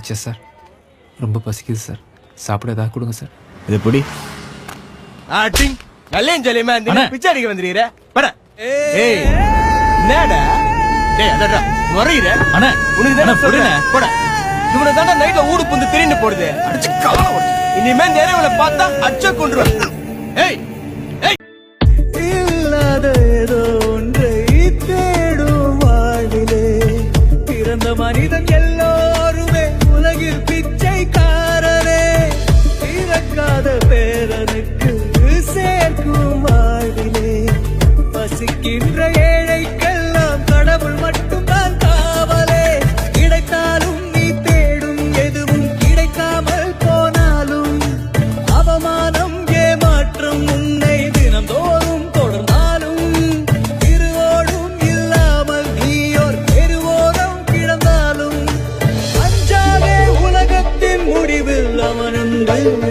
Teacher sir? ரொம்ப பசிக்குது sir. சாப்பிட ஏதாவது கொடுங்க சார். இது பிடி ஆட்டிங் நல்லேன் ஜலியமா அண்ணா. இந்த பிச்சை அடிக்க வந்துறீர பர ஏய் என்னடா? டேய் அதடா முறையிற. அண்ணா உனக்கு தானே புரியல. சொல்றேன். போட. இவனை தாண்டா நைட்ல ஊடு புந்து திரின்னு போடுது. அடிச்சு கவலை வரும் இனிமே நேரவனை பார்த்தா அச்ச கொண்டுருவேன் ஏய் ஏய். இல்லாத ஏதோ ஒன்றை தேடும் வாழ்விலே. பிறந்த மனிதன் எல்லோருமே ben